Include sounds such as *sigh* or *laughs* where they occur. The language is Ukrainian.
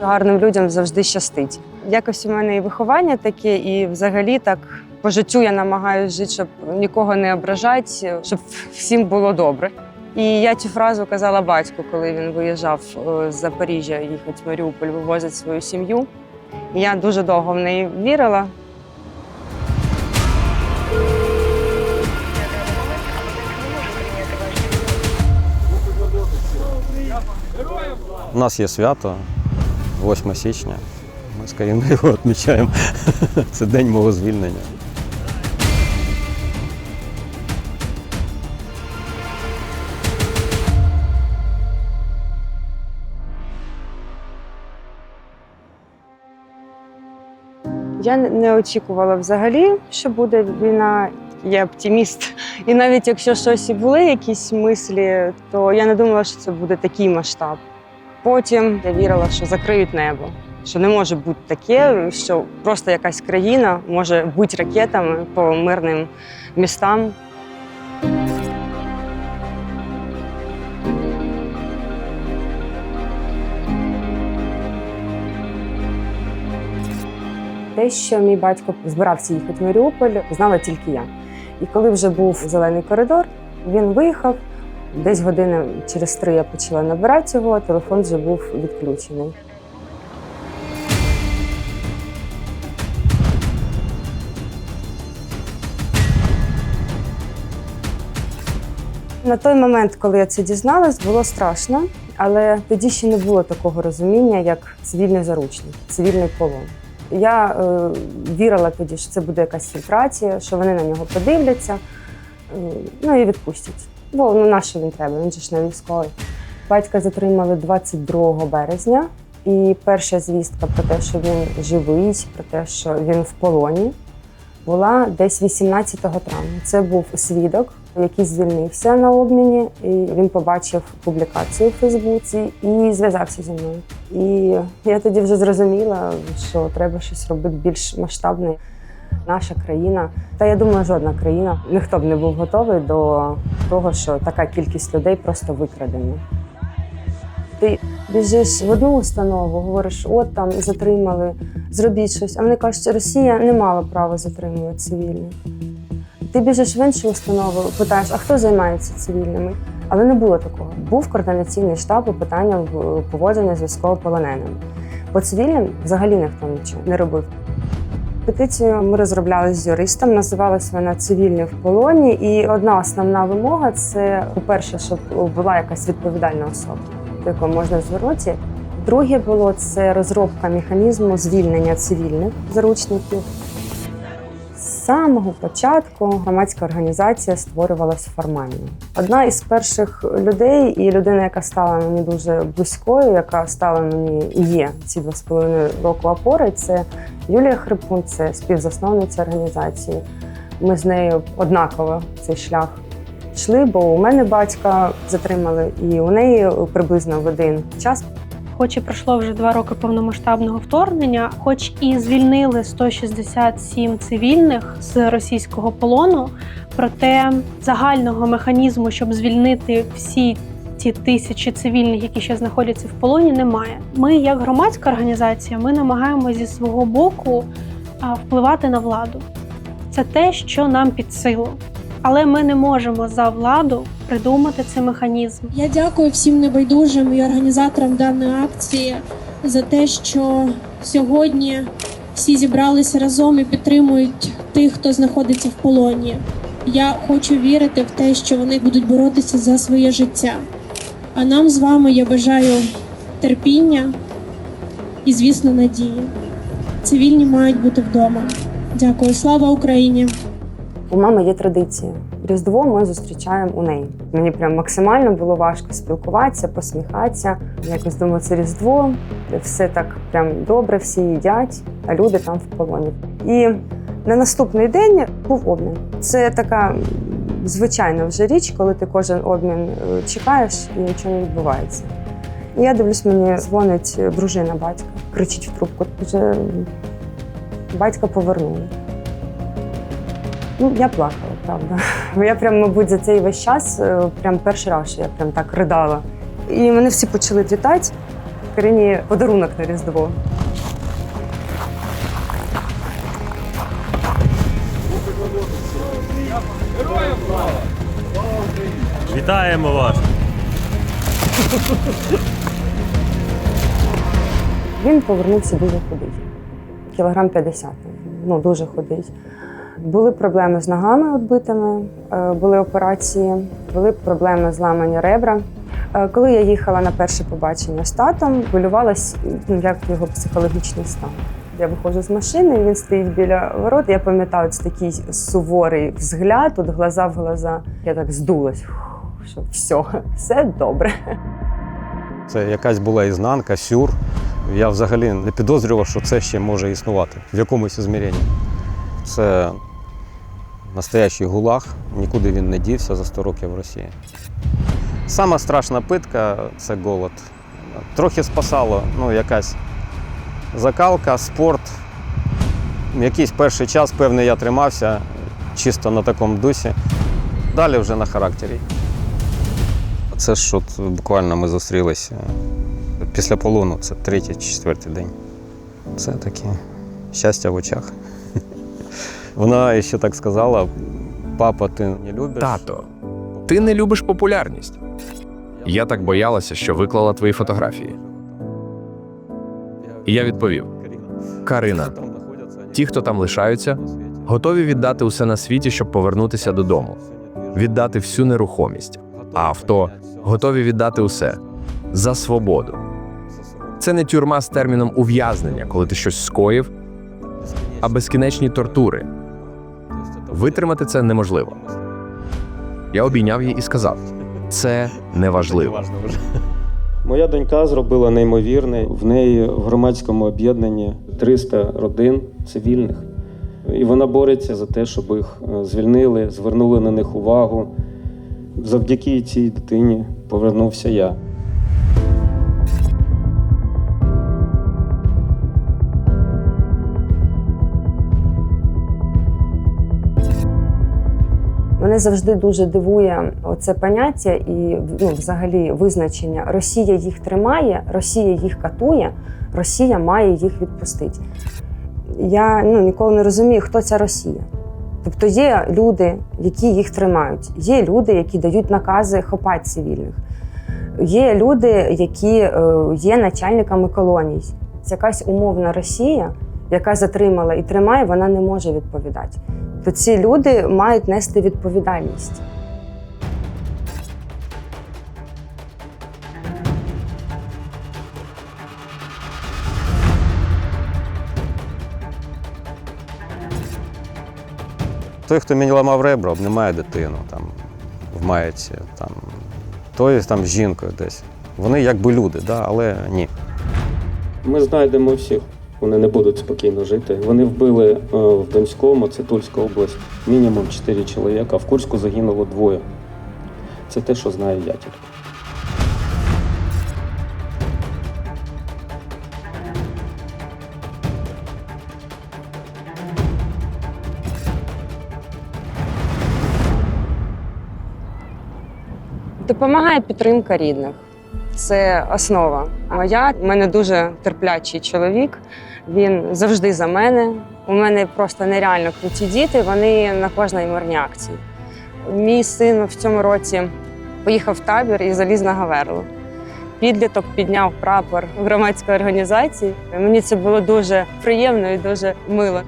Гарним людям завжди щастить. Якось у мене і виховання таке, і взагалі так по життю я намагаюся жити, щоб нікого не ображати, щоб всім було добре. І я цю фразу казала батьку, коли він виїжджав е, з Запоріжжя їхати в Маріуполь, вивозити свою сім'ю. Я дуже довго в неї вірила. У нас є свято 8 січня. Ми з Каріною його відмічаємо. *laughs* Це день мого звільнення. Я не- очікувала взагалі, що буде війна. Я оптиміст. І навіть якщо щось і були якісь мислі, то я не думала, що це буде такий масштаб. Потім я вірила, що закриють небо, що не може бути таке, що просто якась країна може бути ракетами по мирним містам. Те, що мій батько збирався їхати в Маріуполь, знала тільки я. І коли вже був зелений коридор, він виїхав. Десь години через три я почала набирати його, телефон вже був відключений. На той момент, коли я це дізналась, було страшно, але тоді ще не було такого розуміння, як цивільний заручник, цивільний полон. Я е, вірила тоді, що це буде якась фільтрація, що вони на нього подивляться, е, ну і відпустять. Бо ну на що він треба? Він же ж не військовий. Батька затримали 22 березня, і перша звістка про те, що він живий, про те, що він в полоні, була десь 18 травня. Це був свідок, який звільнився на обміні, і він побачив публікацію в Фейсбуці і зв'язався зі мною. І я тоді вже зрозуміла, що треба щось робити більш масштабне. Наша країна, та я думаю, жодна країна, ніхто б не був готовий до того, що така кількість людей просто викрадена. Ти біжиш в одну установу, говориш, от там затримали, зробіть щось. А вони кажуть, що Росія не мала права затримувати цивільних. Ти біжиш в іншу установу, питаєш, а хто займається цивільними? Але не було такого. Був координаційний штаб у питаннях поводження з військовополоненими. По цивільним взагалі ніхто нічого не робив. Петицію ми розробляли з юристом, називалась вона Цивільні в полоні. І одна основна вимога це, по-перше, щоб була якась відповідальна особа, до якої можна звернутися. Друге було це розробка механізму звільнення цивільних заручників. Самого початку громадська організація створювалася формально. Одна із перших людей, і людина, яка стала мені дуже близькою, яка стала мені і є ці два з половиною року опори, це Юлія Хрипун, це співзасновниця організації. Ми з нею однаково цей шлях йшли, бо у мене батька затримали, і у неї приблизно в один час Хоч і пройшло вже два роки повномасштабного вторгнення, хоч і звільнили 167 цивільних з російського полону, проте загального механізму, щоб звільнити всі ті тисячі цивільних, які ще знаходяться в полоні, немає. Ми, як громадська організація, ми намагаємося зі свого боку впливати на владу. Це те, що нам під силу. Але ми не можемо за владу придумати цей механізм. Я дякую всім небайдужим і організаторам даної акції за те, що сьогодні всі зібралися разом і підтримують тих, хто знаходиться в полоні. Я хочу вірити в те, що вони будуть боротися за своє життя. А нам з вами я бажаю терпіння і, звісно, надії. Цивільні мають бути вдома. Дякую, слава Україні! У мами є традиція. Різдво ми зустрічаємо у неї. Мені прям максимально було важко спілкуватися, посміхатися. Якось думаю, це Різдво, все так прям добре, всі їдять, а люди там в полоні. І на наступний день був обмін. Це така звичайна вже річ, коли ти кожен обмін е, чекаєш і нічого не відбувається. І я дивлюсь, мені дзвонить дружина батька, кричить в трубку. Вже батька повернули. Ну, я плакала, правда. *laughs* Я прям, мабуть, за цей весь час, е, прям перший раз, що я прям так ридала. І мене всі почали вітати. Карині подарунок на Різдво. Вітаємо вас! Він повернувся дуже худий. Кілограм 50, ну дуже худий. Були проблеми з ногами відбитими, е, були операції, були проблеми зламані ребра. Е, Коли я їхала на перше побачення з татом, хвилювалась, ну, як його психологічний стан. Я виходжу з машини, він стоїть біля ворот. Я пам'ятаю це такий суворий взгляд, тут глаза в глаза. Я так здулась, що все, все добре. Це якась була ізнанка, сюр. Я взагалі не підозрював, що це ще може існувати в якомусь ізміренні. Це настоящий гулаг, нікуди він не дівся за 100 років в Росії. Сама страшна питка це голод. Трохи спасало ну, якась закалка, спорт. Якийсь перший час, певний, я тримався чисто на такому дусі. Далі вже на характері. Це ж от буквально ми зустрілися після полону, це третій четвертий день. Це таке щастя в очах. Вона ще так сказала: папа, ти не любиш. Тато, ти не любиш популярність. Я так боялася, що виклала твої фотографії. І я відповів: Карина, ті, хто там лишаються, готові віддати усе на світі, щоб повернутися додому, віддати всю нерухомість, а авто готові віддати усе за свободу. Це не тюрма з терміном ув'язнення, коли ти щось скоїв, а безкінечні тортури. Витримати це неможливо. Я обійняв її і сказав: це неважливо. Моя донька зробила неймовірне. В неї в громадському об'єднанні 300 родин цивільних. І вона бореться за те, щоб їх е, звільнили, звернули на них увагу. Завдяки цій дитині повернувся я. Мене завжди дуже дивує оце поняття і ну, взагалі визначення. Росія їх тримає, Росія їх катує, Росія має їх відпустити. Я ну, ніколи не розумію, хто ця Росія. Тобто є люди, які їх тримають, є люди, які дають накази хопати цивільних, є люди, які е, є начальниками колоній. Це якась умовна Росія, яка затримала і тримає, вона не може відповідати то ці люди мають нести відповідальність. Той, хто мені ламав ребра, обнімає дитину там, в маєці, там, той там з жінкою десь. Вони якби люди, да, але ні. Ми знайдемо всіх. Вони не будуть спокійно жити. Вони вбили е, в Донському, це Тульська область, мінімум 4 чоловіка, а в Курську загинуло двоє. Це те, що знає я тільки. Допомагає підтримка рідних. Це основа моя. У мене дуже терплячий чоловік. Він завжди за мене. У мене просто нереально круті діти. Вони на кожній мирній акції. Мій син в цьому році поїхав в табір і заліз на Гаверло. Підліток підняв прапор громадської організації. Мені це було дуже приємно і дуже мило.